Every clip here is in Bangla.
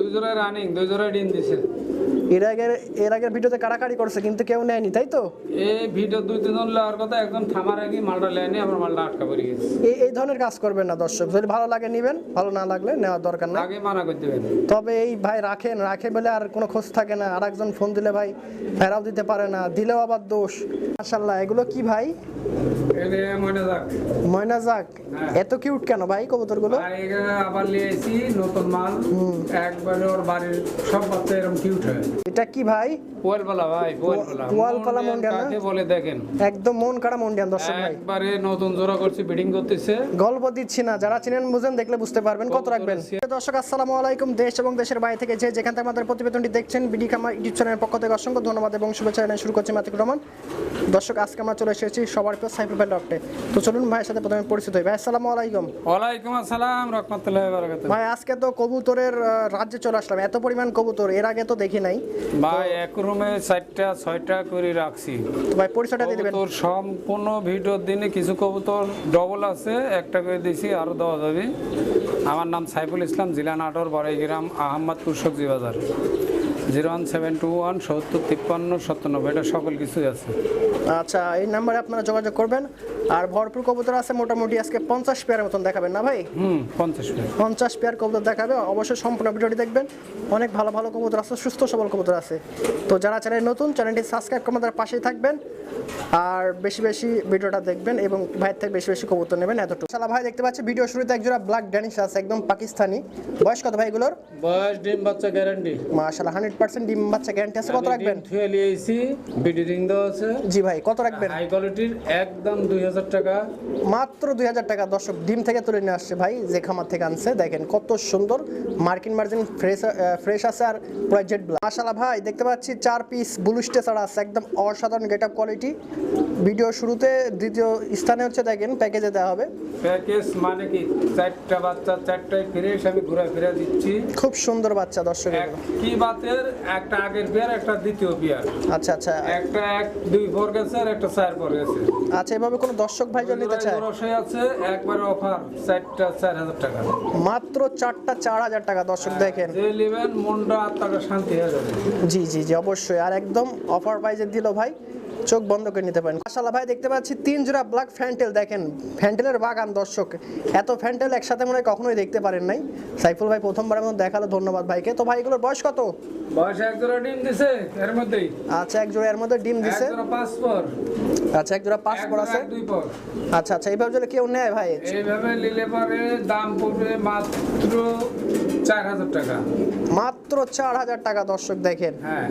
দুই জোড়ায় রানিং দুই জোড়ায় ডিম দিছে এর আগে এর আগের ভিডিওতে কাড়াকাড়ি করছে কিন্তু কেউ নেয়নি তাই তো? এই ভিডিও দুই তিনজন লেওয়ার কথা একদম থামার আগে মালটা লেয়নি আমার মালটা আটকা পড়ে গেছে। এই এই ধরনের কাজ করবেন না দর্শক যদি ভালো লাগে নেবেন ভালো না লাগলে নেওয়ার দরকার না আগে মানা করে দেবেন তবে এই ভাই রাখেন রাখে বলে আর কোনো খোঁজ থাকে না আর একজন ফোন দিলে ভাই ফেরাও দিতে পারে না দিলেও আবার দোষ। মাশাল্লাহ এগুলো কি ভাই? যাক ময়না যাক হ্যাঁ। এত কিউট কেন ভাই আবার নিয়ে নতুন মাল। একবারে ওর বাড়ির সব বাচ্চা এরকম কিউট হয়। এটা কি ভাই? পোয়েলপালা ভাই পোয়েলপালা পোয়েলপালা মন্ডিয়াল না? কাকে বলে দেখেন? একদম মন কাড়া মন্ডিয়ান দর্শক ভাই। একবারে নতুন জোড়া করছি বিডিং করতেছে। গল্প দিচ্ছি না যারা চিনেন বুঝেন দেখলে বুঝতে পারবেন কত রাখবেন। দর্শক আসসালামু আলাইকুম দেশ এবং দেশের বাইরে থেকে যে যেখান থেকে আমাদের প্রতিবেদনটি দেখছেন বিডি কামার ইউটিউব চ্যানেলের পক্ষ থেকে অসংখ্য ধন্যবাদ এবং শুভেচ্ছা জানাই শুরু করছি মাতিক রহমান। দর্শক আজকে আমরা চলে এসেছি সবার প্রিয় সাইফুল ভাই লফটে তো চলুন ভাইয়ের সাথে প্রথমে পরিচিত হই। ভাই আসসালামু আলাইকুম। ওয়ালাইকুম আসসালাম রহমতুল্লাহ বারাকাতুহ। ভাই আজকে তো কবুতরের রাজ্যে চলে আসলাম। এত পরিমাণ কবুতর এর আগে তো দেখি নাই। ভাই এক রুমে চারটা ছয়টা করে রাখছি। ভাই পরিচয়টা দিয়ে দিবেন। তোর সম্পূর্ণ ভিডিওর দিনে কিছু কবুতর ডবল আছে একটা করে দিছি আরও দেওয়া যাবে। আমার নাম সাইফুল ইসলাম জিলা নাটোর বড়াইগ্রাম আহমদপুর সবজি বাজার zero one seven two one সত্তর তিপ্পান্ন সত্তানব্বই এটা সকল কিছুই আছে। আচ্ছা এই নাম্বারে আপনারা যোগাযোগ করবেন। আর ভরপুর কবুতর আছে মোটামুটি আজকে পঞ্চাশ পেয়ারের মতন দেখাবেন না ভাই? হুম পঞ্চাশ মিনিট পঞ্চাশ পেয়ার কবুতর দেখাবে অবশ্যই সম্পূর্ণ ভিডিওটি দেখবেন। অনেক ভালো ভালো কবুতর আছে সুস্থ সবল কবুতর আছে। তো যারা চ্যানেল নতুন চ্যানেলটি সাবস্ক্রাইব করে আমাদের পাশেই থাকবেন। আর বেশি বেশি ভিডিওটা দেখবেন এবং ভাইয়ের থেকে বেশি বেশি কবুতর নেবেন এতটুকু। সালা ভাই দেখতে পাচ্ছি ভিডিও শুরুতে একজোড়া ব্ল্যাক ড্যানিশ আছে একদম পাকিস্তানি। বয়স কত ভাইগুলোর বয়স ডিম বাচ্চা গ্যারান্টি মাশাআল্লাহ হান্ড্রেড পার্সেন্ট ডিম বাচ্চা গ্যারান্টি আছে কত রাখবেন? থুয়ে লিয়েছি রিং দেওয়া আছে। জি ভাই কত রাখবেন? হাই কোয়ালিটির একদম দুই হাজার টাকা। মাত্র দুই হাজার টাকা। দর্শক ডিম থেকে তুলে নিয়ে আসছে ভাই যে খামার থেকে আনছে দেখেন কত সুন্দর মার্কিন মার্জিন ফ্রেশ ফ্রেশ আছে আর পুরো জেড ব্লাক মাশাআল্লাহ ভাই দেখতে পাচ্ছি চার পিস ব্লু স্টেসার আছে একদম অসাধারণ গেট আপ কোয়ালিটি ভিডিও শুরুতে দ্বিতীয় স্থানে হচ্ছে দেখেন প্যাকেজে দেওয়া হবে। প্যাকেজ মানে কি? চারটা বাচ্চা চারটায় এসে আমি ঘুরে ফিরে দিচ্ছি। খুব সুন্দর বাচ্চা দর্শক। কি বাতের একটা আগের বিয়ার একটা দ্বিতীয় বিয়ার। আচ্ছা আচ্ছা। একটা এক দুই ভোর গেছে আর একটা চার পর গেছে। আচ্ছা এভাবে কোনো দর্শক ভাই যদি নিতে চায়? রসই আছে একবারে অফার চারটা চার হাজার টাকা। মাত্র চারটা চার হাজার টাকা দর্শক দেখেন। যে নেবেন মনটা আত্মাটা শান্তি হয়ে যাবে। জি জি জি অবশ্যই। আর একদম অফার প্রাইজে দিল ভাই চোখ বন্ধ করে নিতে পারেন। মাশাআল্লাহ ভাই দেখতে পাচ্ছি তিন জোড়া ব্ল্যাক ফ্যান্টেল দেখেন। ফ্যান্টেলের বাগান দর্শক। এত ফ্যান্টেল একসাথে মনে হয় কখনোই দেখতে পারেন নাই। সাইফুল ভাই প্রথমবারের মতো দেখাল ধন্যবাদ ভাইকে। তো ভাই এগুলোর বয়স কত? বয়স এক জোড়া ডিম দিছে এর মধ্যেই। আচ্ছা এক জোড়া এর মধ্যে ডিম এক দিছে। আচ্ছা এক জোড়া পাঁচ এক পর আছে? আচ্ছা আচ্ছা এইভাবে যদি কেউ নেয় ভাই? এইভাবে নিলে পরে দাম পড়বে মাত্র চার হাজার টাকা। মাত্র চার হাজার টাকা দর্শক দেখেন। হ্যাঁ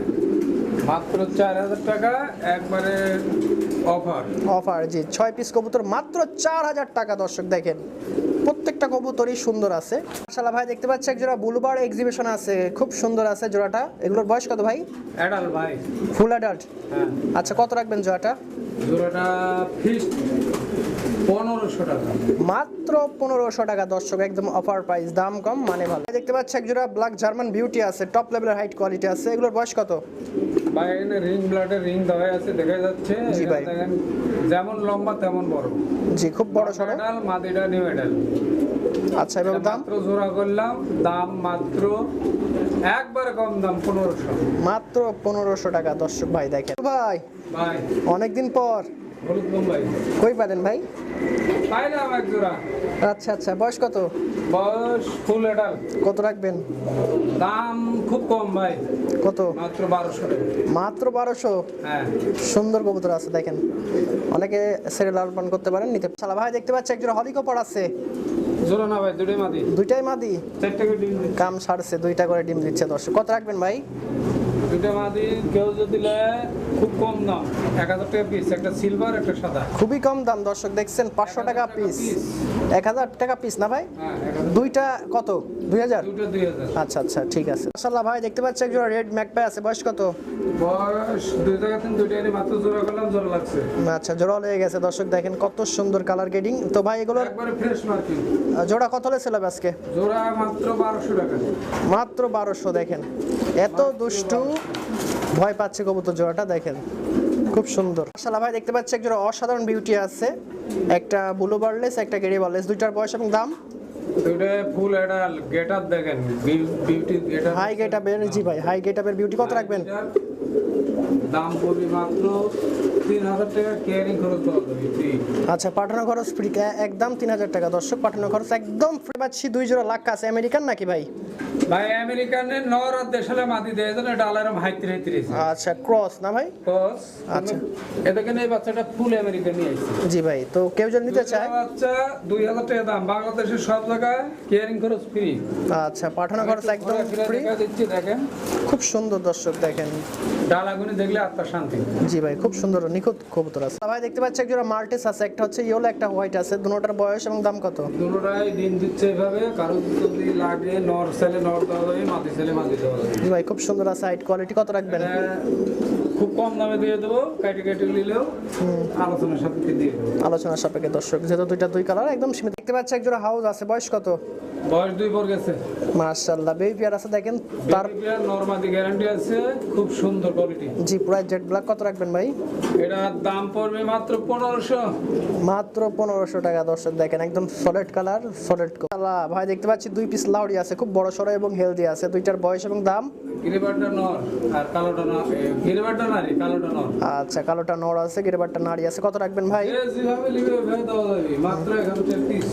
মাত্র চার হাজার টাকা একবারে অফার। অফার জি ছয় পিস কবুতর মাত্র চার হাজার টাকা দর্শক দেখেন। প্রত্যেকটা কবুতরই সুন্দর আছে। মাশাআল্লাহ ভাই দেখতে পাচ্ছি এক জোড়া বুলবার এক্সিবিশন আছে। খুব সুন্দর আছে জোড়াটা। এগুলোর বয়স কত ভাই? ভাই। ফুল অ্যাডাল্ট হ্যাঁ। আচ্ছা কত রাখবেন জোড়াটা? জোড়াটা ফিক্সড পনেরোশো টাকা। মাত্র পনেরোশো টাকা দর্শক একদম অফার প্রাইস দাম কম মানে ভালো। দেখতে পাচ্ছি এক জোড়া ব্ল্যাক জার্মান বিউটি আছে টপ লেভেলের হাইট কোয়ালিটি আছে। এগুলোর বয়স কত? ভাই এখানে রিং ব্লাডের রিং দেওয়া আছে দেখা যাচ্ছে। জি ভাই। যেমন লম্বা তেমন বড়। জি খুব বড় মাদিটা নিউ মেডাল আচ্ছা এভাবে দাম? মাত্র জোড়া করলাম দাম মাত্র একবারে কম দাম পনেরোশো। মাত্র পনেরোশো টাকা দর্শক ভাই দেখেন। ভাই ভাই। অনেকদিন পর কই পারেন ভাই? পাইলাম এক জোড়া আচ্ছা আচ্ছা বয়স কত? বয়স ফুল এডাল। কত রাখবেন? দাম খুব কম ভাই। কত? মাত্র বারোশো। মাত্র বারোশো? হ্যাঁ। সুন্দর কবুতর আছে দেখেন। অনেকে সেরে লাল পান করতে পারেন নিতে সালা ভাই দেখতে পাচ্ছি একজন হলিকপর আছে। জোড়া না ভাই দুটোই মাদি। দুইটাই মাদি? চারটে করে ডিম কাম সারছে দুইটা করে ডিম দিচ্ছে দর্শক। কত রাখবেন ভাই? দুইটা মাদি কেউ যদি খুব কম দাম। এক হাজার টাকা পিস একটা সিলভার একটা সাদা। খুবই কম দাম দর্শক দেখছেন পাঁচশো টাকা পিস এক হাজার টাকা পিস না ভাই? হ্যাঁ। দুইটা কত? দুই হাজার? আচ্ছা আচ্ছা ঠিক আছে। মাশাল্লাহ ভাই দেখতে পাচ্ছি একজন রেড ম্যাকপাই আছে। বয়স কত? বয়স দুই জায়গা থেকে দুইটারই মাত্র জোড়া করলাম জোড়া লাগছে। আচ্ছা জোড়া লেগে গেছে। দর্শক দেখেন কত সুন্দর কালার গেডিং তো ভাই এগুলোর একবারে ফ্রেশ মার্কেট জোড়া কত লেছিল আজকে? জোড়া মাত্র বারোশো টাকা। মাত্র বারোশো দেখেন। এত দুষ্টু। ভয় পাচ্ছে কবুতর জোড়াটা দেখেন। খুব সুন্দর। মাশাআল্লাহ ভাই দেখতে পাচ্ছি একজন অসাধারণ বিউটি আছে। একটা ব্লু বার্লেস একটা গেরি বার্লেস দুইটার বয়স এবং দাম? দুইটা ফুল এটা গেট আপ দেখেন বিউটি গেট হাই গেট আপের জি ভাই হাই গেট আপের বিউটি কত রাখবেন? দাম পড়বে মাত্র আচ্ছা পাঠানো খরচ ফ্রি একদম তিন হাজার টাকা। দর্শক পাঠানো খরচ একদম ফ্রি পাচ্ছি দুই জোড়া লাখ আছে। আমেরিকান নাকি ভাই? ভাই আমেরিকানের নর আর দেশালে দিয়ে দেন হাইতে হাইতে রয়েছে আচ্ছা ক্রস না ভাই? কস আচ্ছা। এই বাচ্চাটা ফুল আমেরিকা নিয়ে আসছে। জি ভাই তো কেউ যদি নিতে চায়? বাচ্চা দুই হাজার টাকা দাম। বাংলাদেশের সব জায়গায় কেয়ারিং খরচ ফ্রি আচ্ছা পাঠানো খরচ একদম ফ্রি দেখেন। খুব সুন্দর দর্শক দেখেন। ডালাগুনি দেখলে আত্মার শান্তি। জি ভাই খুব সুন্দর নিখুঁত কবুতর আছে। ভাই দেখতে পাচ্ছি একজোড়া মাল্টিস আছে একটা হচ্ছে ইয়েলো একটা হোয়াইট আছে। দুটোটার বয়স এবং দাম কত? দুটোটাই ডিম দিচ্ছে এভাবে। কারও যদি লাগে নর ছেলে নর জি ভাই খুব সুন্দর আছে হাইট কোয়ালিটি কত রাখবেন? খুব কম দামে দিয়ে দেবো কাটি কাটি নিলেও আলোচনার সাপেক্ষে দিয়ে দেবো। আলোচনার সাপেক্ষে দর্শক যেহেতু দুইটা দুই কালার একদম সীমিত দেখতে পাচ্ছি একজোড়া হাউস আছে। বয়স কত? বয়স দুই পর গেছে মার্শাল্লাহ বেবি পেয়ার আছে দেখেন। তার তার নর্মাদি গ্যারান্টি আছে খুব সুন্দর কোয়ালিটি জি পুরাই জেড ব্ল্যাক কত রাখবেন ভাই? এটার দাম পড়বে মাত্র পনেরোশো। মাত্র পনেরোশো টাকা দর্শক দেখেন একদম সলিড কালার সলিড কালার ভাই দেখতে পাচ্ছি দুই পিস লাউডি আছে খুব বড় সড়ো এবং হেলদি আছে। দুইটার বয়স এবং দাম? গিরিবারটা নর আর কালোটা নর গিরিবারটা নারী কালোটা নর। আচ্ছা কালোটা নড় আছে গিরেবারটা নাড়ি আছে। কত রাখবেন ভাই? যেভাবে লিবে দেওয়া যাবে। মাত্র এক হাজার পিস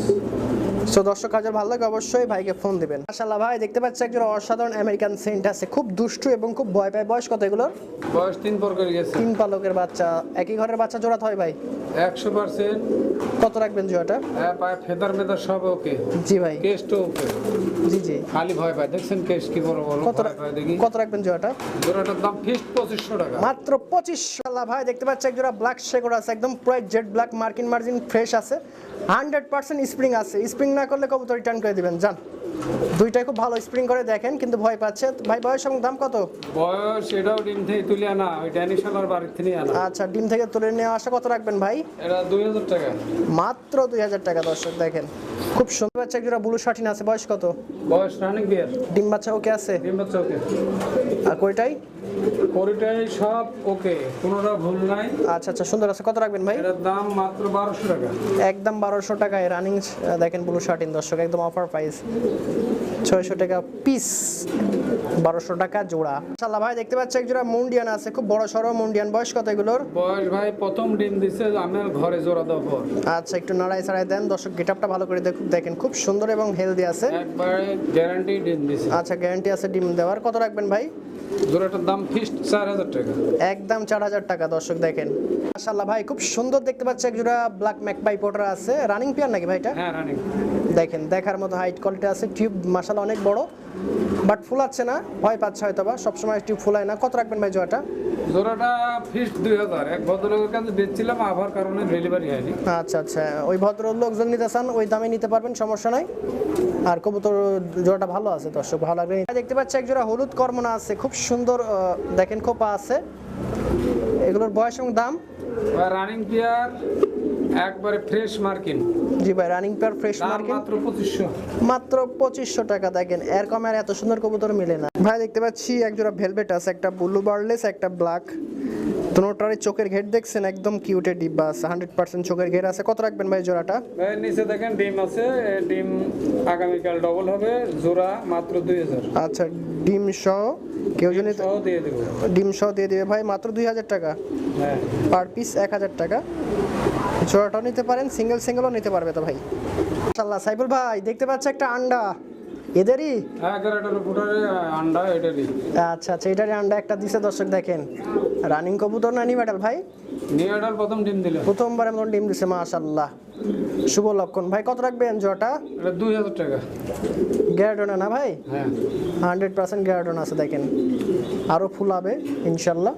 সো দর্শক কাজের ভালো লাগে অবশ্যই ভাইকে ফোন দিবেন। মাশাআল্লাহ ভাই দেখতে পাচ্ছি একজন অসাধারণ আমেরিকান সেন্ট আছে। খুব দুষ্টু এবং খুব ভয় পায়। বয়স কত এগুলোর? বয়স তিন পর করে গেছে। তিন পালকের বাচ্চা। একই ঘরের বাচ্চা জোড়াতে হয় ভাই? একশো পার্সেন্ট। কত রাখবেন জোড়াটা হ্যাঁ পায়ে ফেদার মেদার সব ওকে। জি ভাই। কেসটা ওকে। জি জি। খালি ভয় পায়। দেখছেন কেস কি বড় বড় কত দেখি। কত রাখবেন জোড়াটা জোড়াটার দাম ফিক্সড পঁচিশশো টাকা। মাত্র পঁচিশশো ভাই। দেখতে পাচ্ছি একজোড়া ব্ল্যাক শেকর আছে একদম পুরো জেড ব্ল্যাক মার্কিন মার্জিন ফ্রেশ আছে। হান্ড্রেড পার্সেন্ট স্প্রিং আছে। স্প্রিং না করলে কবুতর রিটার্ন করে দিবেন যান। দুইটাই খুব ভালো স্প্রিং করে দেখেন কিন্তু ভয় পাচ্ছে। ভাই বয়স এবং দাম কত? বয়স এটাও ডিম থেকে তুলে আনা ওই ড্যানিশালার বাড়ি থেকে আনা। আচ্ছা ডিম থেকে তুলে নিয়ে আসা কত রাখবেন ভাই? এটা দুই হাজার টাকা। মাত্র দুই হাজার টাকা দর্শক দেখেন। খুব সুন্দর বাচ্চা একজোড়া ব্লু শার্টিন আছে বয়স কত? বয়স রানিং বিয়ার ডিম বাচ্চা ওকে আছে? ডিম বাচ্চা ওকে। আর কয়টাই? পরিটাই সব ওকে কোনোটা ভুল নাই। আচ্ছা আচ্ছা সুন্দর আছে। কত রাখবেন ভাই? এটার দাম মাত্র বারোশো টাকা। একদম বারোশো টাকায় রানিং দেখেন ব্লু শার্টিন দর্শক একদম অফার প্রাইস ছয়শো টাকা পিস বারোশো টাকা জোড়া। মাশাআল্লাহ ভাই দেখতে পাচ্ছি এক জোড়া মুন্ডিয়ান আছে খুব বড় সড়ো মুন্ডিয়ান। বয়স কত এগুলোর? বয়স ভাই প্রথম ডিম দিছে আমার ঘরে জোড়া দেওয়ার আচ্ছা একটু নাড়াই ছাড়াই দেন। দর্শক গেটআপটা ভালো করে দেখুন দেখেন খুব সুন্দর এবং হেলদি আছে। একবারে গ্যারান্টি ডিম দিছে। আচ্ছা গ্যারান্টি আছে ডিম দেওয়ার। কত রাখবেন ভাই? জোড়াটার দাম ফিক্সড চার হাজার টাকা। একদম চার হাজার টাকা দর্শক দেখেন। মাশাআল্লাহ ভাই খুব সুন্দর দেখতে পাচ্ছি একজোড়া ব্ল্যাক ম্যাকপাই পটার আছে। রানিং পিয়ার নাকি ভাইটা হ্যাঁ রানিং দেখেন দেখার মতো হাইট কোয়ালিটি আছে টিউব মাসাল অনেক বড় বাট ফুলাচ্ছে না ভয় পাচ্ছে হয়তো বা সবসময় টিউব ফুলায় না। কত রাখবেন ভাই জোয়াটা জোড়াটা ফিক্সড দুই হাজার। এক ভদ্রলোকের কাছে বেচছিলাম আবার কারণে ডেলিভারি হয়নি। আচ্ছা আচ্ছা ওই ভদ্র লোকজন নিতে চান ওই দামে নিতে পারবেন সমস্যা নাই। আর কবুতর জোড়াটা ভালো আছে দর্শক ভালো লাগবে। দেখতে পাচ্ছি এক জোড়া হলুদ কর্মনা আছে খুব সুন্দর দেখেন খোপা আছে। এগুলোর বয়স এবং দাম? রানিং পেয়ার একবারে ফ্রেশ মার্কিন। জি ভাই রানিং পেয়ার ফ্রেশ মার্কিন। মাত্র পঁচিশশো। মাত্র 2500 টাকা দেখেন এর কমে আর এত সুন্দর কবুতর মিলে না। ভাই দেখতে পাচ্ছি এক জোড়া ভেলভেট আছে একটা ব্লু বার্লেস একটা ব্ল্যাক দুটোটারই চোখের ঘেট দেখছেন একদম কিউটে ডিব্বা আছে হান্ড্রেড পার্সেন্ট চোখের ঘের আছে। কত রাখবেন ভাই জোড়াটা? ভাই নিচে দেখেন ডিম আছে ডিম আগামীকাল ডবল হবে জোড়া মাত্র দুই হাজার। আচ্ছা ডিম সহ কেউ যদি দিয়ে দেবো। ডিম সহ দিয়ে দেবে ভাই মাত্র দুই হাজার টাকা। হ্যাঁ। পার পিস এক হাজার টাকা। জোড়াটাও নিতে পারেন সিঙ্গেল সিঙ্গেলও নিতে পারবে তো ভাই। মাশাআল্লাহ সাইফুল ভাই দেখতে পাচ্ছি একটা আন্ডা? এদেরই? আচ্ছা আচ্ছা এটারই আন্ডা একটা দিছে দর্শক দেখেন। রানিং কবুতর না নি মেডাল ভাই? নিউ প্রথম ডিম দিল। প্রথমবারের মতন ডিম দিছে মাশাল্লাহ শুভ লক্ষণ। ভাই কত রাখবেন এটা দুই হাজার টাকা। গ্যারাডোনা না ভাই? হ্যাঁ। হান্ড্রেড পার্সেন্ট গ্যারাডোনা আছে দেখেন। আরও ফুলাবে ইনশাল্লাহ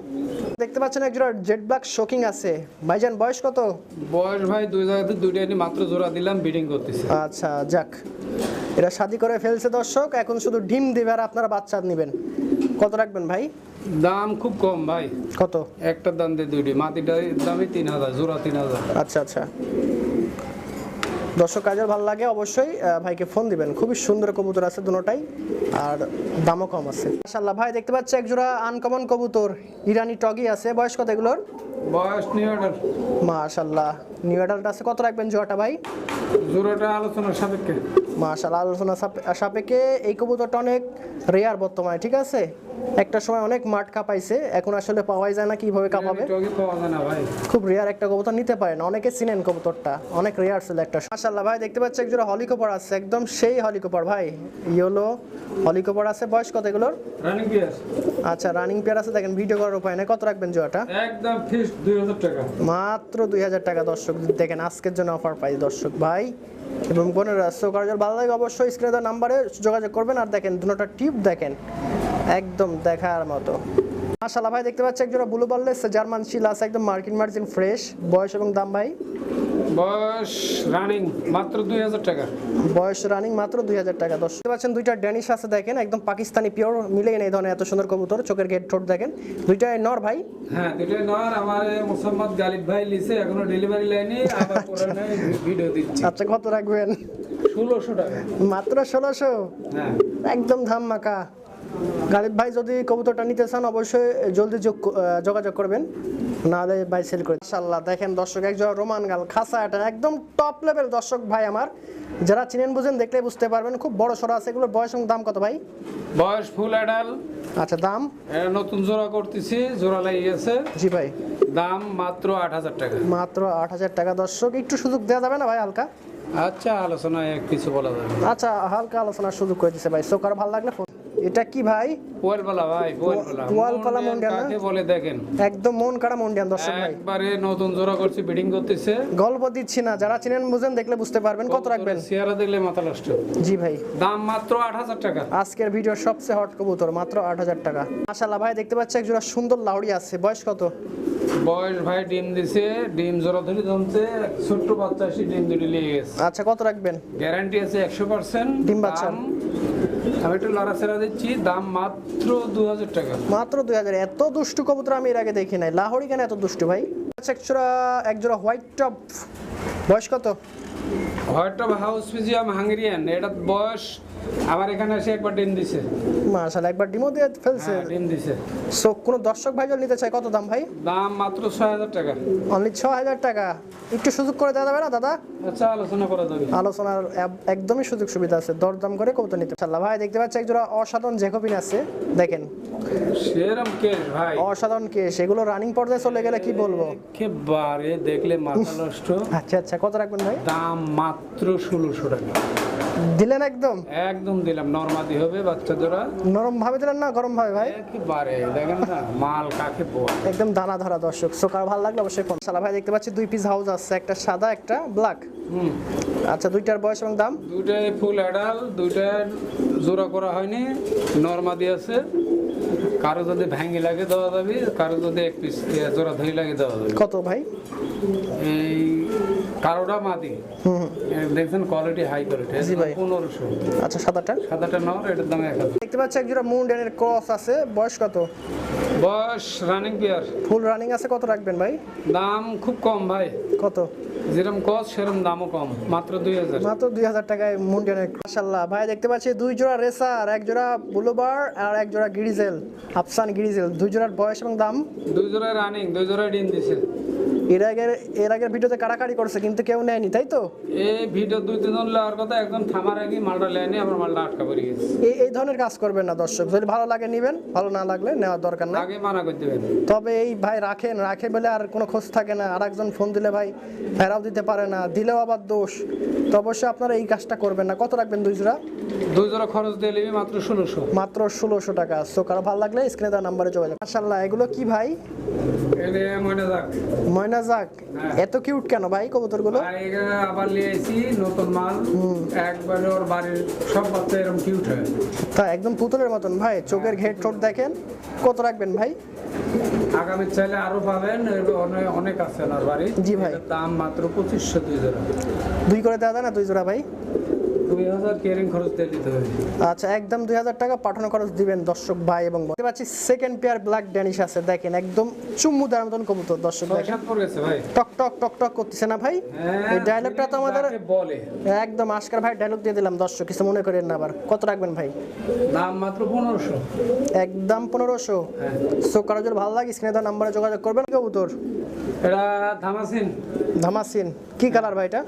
দেখতে পাচ্ছেন এক জোড়া ব্ল্যাক শোকিং আছে। ভাইজান বয়স কত? বয়স ভাই দুই জায়গাতে দুইটা মাত্র জোড়া দিলাম বিডিং করতেছে। আচ্ছা যাক। এটা শাদি করে ফেলছে দর্শক। এখন শুধু ডিম দিবে আর আপনারা বাচ্চা নেবেন। কত রাখবেন ভাই? দাম খুব কম ভাই। কত? একটা দাম দিয়ে দুইটি। মাটিটার দামই তিন হাজার জোড়া তিন হাজার। আচ্ছা আচ্ছা। দর্শক কাজের ভালো লাগে অবশ্যই ভাইকে ফোন দিবেন। খুবই সুন্দর কবুতর আছে দুটোটাই আর দামও কম আছে। মাশাল্লাহ ভাই দেখতে পাচ্ছি এক জোড়া আনকমন কবুতর। ইরানি টগি আছে। বয়স কত এগুলোর? বয়স নিউ এটার মাশাল্লাহ নিউ অ্যাডাল্ট আছে। কত রাখবেন জোড়াটা ভাই? জোড়াটা আলোচনার সাপেক্ষে। মাশাআল্লাহ আলোচনা সাপে- সাপেক্ষে এই কবুতরটা অনেক রেয়ার বর্তমানে ঠিক আছে? একটা সময় অনেক মাঠ কাঁপাইছে এখন আসলে পাওয়াই যায় না কীভাবে কাঁপাবে। খুব রেয়ার একটা কবুতর নিতে পারে না অনেকে চিনেন কবুতরটা অনেক রেয়ার ছিল একটা মাশাআল্লাহ ভাই দেখতে পাচ্ছি একজোড়া হলিকপার আছে একদম সেই হলিকপার ভাই ইয়েলো হলিকপার আছে। বয়স কত এগুলোর? রানিং পিয়ার আচ্ছা রানিং পেয়ার আছে দেখেন ভিডিও করার উপায় নেই। কত রাখবেন জোয়াটা একদম দুই হাজার টাকা। মাত্র দুই হাজার টাকা দর্শক দেখেন আজকের জন্য অফার পাই দর্শক ভাই এবং বোনেরা রাস্তা কার্যর ভালো লাগে অবশ্যই স্ক্রিনে দেওয়া নাম্বারে যোগাযোগ করবেন। আর দেখেন, দুটোটা টিপ দেখেন, একদম দেখার মতো। মাশাল্লাহ ভাই, দেখতে পাচ্ছি একজোড়া ব্লু বার্লেস জার্মান শিল আছে, একদম মার্কিন মার্জিন ফ্রেশ বয়স এবং দাম, ভাই? বয়স রানিং মাত্র দুই হাজার টাকা। বয়স রানিং মাত্র দুই হাজার টাকা। দশ পাচ্ছেন দুইটা ড্যানিশ আছে দেখেন একদম পাকিস্তানি পিওর মিলেই নেই ধরনের এত সুন্দর কবুতর চোখের গেট ঠোঁট দেখেন। দুইটাই নর ভাই। হ্যাঁ নর আমার মোসাম্মদ গালিব ভাই লিছে এখনও ডেলিভারি লাইনে আবার ভিডিও দিচ্ছি। আচ্ছা কত রাখবেন? ষোলোশো টাকা। মাত্র ষোলোশো? হ্যাঁ। একদম ধাম মাকা গালিব ভাই যদি কবুতরটা নিতে চান অবশ্যই জলদি যোগাযোগ করবেন। নাহলে ভাই সেল করে মাশাআল্লাহ দেখেন দর্শক একজন রোমান গাল খাসা এটা একদম টপ লেভেল দর্শক ভাই আমার। যারা চিনেন বুঝেন দেখলে বুঝতে পারবেন খুব বড় সড়ো আছে এগুলোর বয়স এবং দাম কত ভাই? বয়স ফুল অ্যাডাল আচ্ছা দাম? এটা নতুন জোড়া করতেছি জোড়া লেগে গেছে জি ভাই। দাম মাত্র আট হাজার টাকা। মাত্র আট হাজার টাকা। দর্শক একটু সুযোগ দেওয়া যাবে না ভাই হালকা? আচ্ছা আলোচনায় কিছু বলা যাবে আচ্ছা হালকা আলোচনার সুযোগ করে দিছে ভাই। সোকার ভালো লাগলে ফোন এটা কি ভাই? পোয়ালপালা ভাই পোয়ালপালা পোয়ালপালা মন্ডিয়ান কাকে বলে দেখেন? একদম মন কাড়া মন্ডিয়ান দর্শক ভাই। একবারে নতুন জোড়া করছি বিডিং করতেছে। গল্প দিচ্ছি না যারা চিনেন বুঝেন দেখলে বুঝতে পারবেন। কত রাখবেন? চেহারা দেখলে মাথা নষ্ট। জি ভাই। দাম মাত্র আট হাজার টাকা। আজকের ভিডিওর সবচেয়ে হট কবুতর মাত্র আট হাজার টাকা। মাশাল্লাহ ভাই দেখতে পাচ্ছি একজোড়া সুন্দর লাউড়ি আছে। বয়স কত? বয়স ভাই ডিম দিছে। ডিম জোড়া ধরে জমছে। ছোট্ট বাচ্চা এসে ডিম দুটি লেগে গেছে। আচ্ছা কত রাখবেন? গ্যারান্টি আছে একশো পার্সেন্ট। ডিম বাচ্চা? আমি একটু লড়াচড়া দিচ্ছি। দাম মাত্র দু হাজার টাকা। মাত্র দুই হাজার এত দুষ্টু কবুতর আমি এর আগে দেখি নাই। লাহোরি কেন এত দুষ্টু ভাই? একজোড়া একজোড়া হোয়াইট টপ। বয়স কত? হোয়াইট টপ হাউস ফিজিয়াম হাঙ্গেরিয়ান। এটা বয়স আমার এখানে এসে একবার ডিম দিছে। মাশাল্লাহ একবার ডিমো দিয়ে ফেলছে। হ্যাঁ, ডিম দিছে। সো কোনো দর্শক ভাই যদি নিতে চায় কত দাম ভাই? দাম মাত্র ছয় হাজার টাকা। অনলি ছ হাজার টাকা। একটু সুযোগ করে দেওয়া যাবে না দাদা? আচ্ছা আলোচনা করা যাবে। আলোচনার এক- একদমই সুযোগ সুবিধা আছে। দরদাম করে কবুতর নিতে ইনশাআল্লাহ ভাই দেখতে পাচ্ছি একজোড়া অসাধারণ জেকোবিন আছে। দেখেন। সেরম কেস ভাই। অসাধারণ কেস এগুলো রানিং পর্যায়ে চলে গেলে কি বলব? একেবারে দেখলে মাথা নষ্ট। আচ্ছা আচ্ছা কত রাখবেন ভাই? দাম মাত্র ষোলোশো টাকা। দিলেন একদম? একদম দিলাম নর্মাদি হবে বাচ্চা জোড়া নরম ভাবে দিলেন না গরম ভাবে ভাই? একেবারে দেখেন না মাল কাকে বল। একদম দানা ধরা দর্শক। সোকার ভালো লাগল? অবশ্যই ফোন সালা ভাই দেখতে পাচ্ছি দুই পিস হাউস আছে একটা সাদা একটা ব্ল্যাক হুম। আচ্ছা দুইটার বয়স এবং দাম? দুইটাই ফুল অ্যাডাল দুইটার জোড়া করা হয়নি নরমাদি আছে। কারও যদি ভ্যাঙ্গি লাগে দেওয়া যাবে কারও যদি এক পিস জোড়া ধরি লাগে দেওয়া যাবে। কত ভাই? এই কারোটা মাদি। দেখছেন কোয়ালিটি হাই কোয়ালিটি জি ভাই। পনেরোশো। আচ্ছা সাদাটা? সাদাটা নর এটার দাম এক হাজার। দেখতে পাচ্ছি একজোড়া মুন ড্যানের ক্রস আছে। বয়স কত? বয়স রানিং পেয়ার ফুল রানিং আছে কত রাখবেন ভাই? দাম খুব কম ভাই। কত? যেরকম কস সেরকম দামও কম। মাত্র দুই হাজার। মাত্র দুই হাজার টাকায় মুন্ডিয়ানের মাশাল্লাহ ভাই দেখতে পাচ্ছি দুই জোড়া রেসার এক জোড়া বুলোবার আর এক জোড়া গিরিজেল আফসান গিরিজেল দুই জোড়ার বয়স এবং দাম? দুই জোড়ায় রানিং দুই জোড়ায় ডিম দিছে। এর আগের এর আগের ভিডিওতে কাড়াকাড়ি করছে কিন্তু কেউ নেয়নি তাই তো? এই ভিডিও দুই তিনজন লেওয়ার কথা একদম থামার আগে মালটা লেয়নি আমার মালটা আটকা পড়ে গেছে। এই এই ধরনের কাজ করবেন না দর্শক। যদি ভালো লাগে নেবেন ভালো না লাগলে নেওয়ার দরকার না আগে মানা তবে এই ভাই রাখেন রাখে বলে আর কোনো খোঁজ থাকে না। আর একজন ফোন দিলে ভাই ফেরাও দিতে পারে না দিলেও আবার দোষ। তো অবশ্যই আপনারা এই কাজটা করবেন না। কত রাখবেন দুই জোড়া? দুই জোড়া খরচ দিয়ে নিবি মাত্র ষোলোশো। মাত্র ষোলোশো টাকা। সো কারও ভালো লাগলে স্ক্রিনে দেওয়া নাম্বারে যোগাযোগ মাশাল্লাহ এগুলো কি ভাই? এনে মনে যাক। হ্যাঁ। এত কিউট কেন ভাই কবুতরগুলো আবার নিয়ে এসি নতুন মাল। একবারে ওর বাড়ির সব বাচ্চা এরকম কিউট হয়। তা একদম পুতুলের মতন ভাই চোখের ঘেট ঠোঁট দেখেন। কত রাখবেন ভাই? আগামী চাইলে আরও পাবেন অনেক অনেক আছে আমার বাড়ি। জি ভাই। দাম মাত্র পঁচিশশো দুই জোড়া। দুই করে দেওয়া যায় না দুই জোড়া ভাই? আচ্ছা একদম দুই হাজার টাকা পাঠানো খরচ দিবেন দর্শক ভাই এবং বোন। দেখতে পাচ্ছি সেকেন্ড পেয়ার ব্ল্যাক ড্যানিশ আছে দেখেন একদম চুম্মু দেওয়ার মতন কবুতর দর্শক টক টক টক টক করতেছে না ভাই? হ্যাঁ, এই ডায়লগটা তো আমাদের বলে। একদম আজকার ভাই ডায়লগ দিয়ে দিলাম দর্শক কিছু মনে করেন না আবার। কত রাখবেন ভাই? দাম মাত্র পনেরোশো। একদম পনেরোশো। হ্যাঁ। সো কারও যদি ভালো লাগে স্ক্রিনে দেওয়া নাম্বারে যোগাযোগ করবেন কবুতর। এটা ধামাসিন। ধামাসিন। কি কালার ভাই এটা?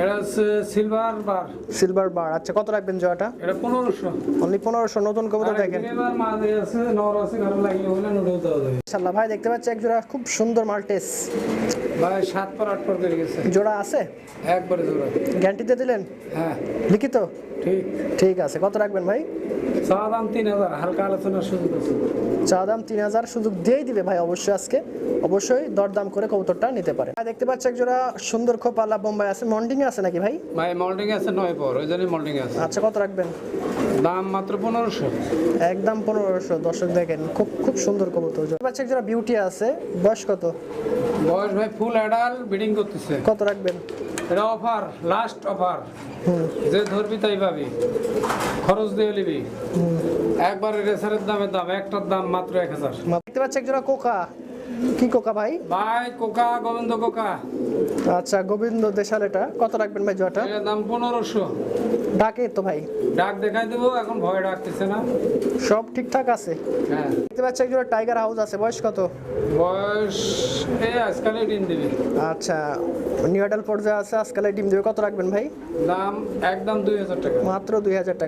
এটা হচ্ছে সিলভার বার সিলভার বার আচ্ছা কত রাখবেন জোড়াটা? এটা পনেরোশো। অনলি পনেরোশো। নতুন কবুতর দেখেন। এবার মাঝে আছে নর আছে কারও লাগিয়ে হলে নুডল দেওয়া যাবে। ভাই দেখতে পাচ্ছি এক জোড়া খুব সুন্দর মাল্টেস। ভাই সাত পর আট পর করে গেছে। জোড়া আছে? একবারে জোড়া। গ্যারান্টিতে দিলেন? হ্যাঁ। লিখিত? ঠিক। ঠিক আছে। কত রাখবেন ভাই? চা দাম তিন হাজার। হালকা আলোচনার সুযোগ আছে। চা দাম তিন হাজার সুযোগ দিয়েই দিবে ভাই অবশ্যই আজকে। অবশ্যই দরদাম করে কবুতরটা নিতে পারে। ভাই দেখতে পাচ্ছি এক জোড়া সুন্দর খোপালা বোম্বাই আছে। মন্ডিং আছে নাকি ভাই? ভাই মল্টিং আছে নয় পর। ওই জন্যই মল্টিং আছে। আচ্ছা কত রাখবেন? দাম মাত্র পনেরোশো। একদম পনেরোশো দর্শক দেখেন খুব খুব সুন্দর কবুতর। এক জোড়া বিউটি আছে বয়স কত? বয়স ভাই ফুল অ্যাডাল বিডিং করতেছে। কত রাখবেন? এটা অফার লাস্ট অফার যে ধরবি তাই পাবি। খরচ দিয়ে নিবি। একবারে রেসারের দামের দাম একটার দাম মাত্র এক হাজার। দেখতে পাচ্ছি এক জোড়া কোকা। কি কোকা ভাই? ভাই কোকা গোবিন্দ কোকা। আচ্ছা গোবিন্দ দেশাল এটা। কত রাখবেন ভাই এটার দাম পনেরোশো। ডাকে তো ভাই? ডাক দেখাই দেবো এখন ভয় ডাকতেছে না। সব ঠিকঠাক আছে? হ্যাঁ। দেখতে পাচ্ছি এক টাইগার হাউস আছে বয়স কত? বয়স এই আজকালে ডিম দিবি। আচ্ছা নিউ অ্যাডাল্ট পর্যায়ে আছে আজকাল ডিম দেবে। কত রাখবেন ভাই? দাম একদম দুই হাজার টাকা। মাত্র দুই হাজার টাকা।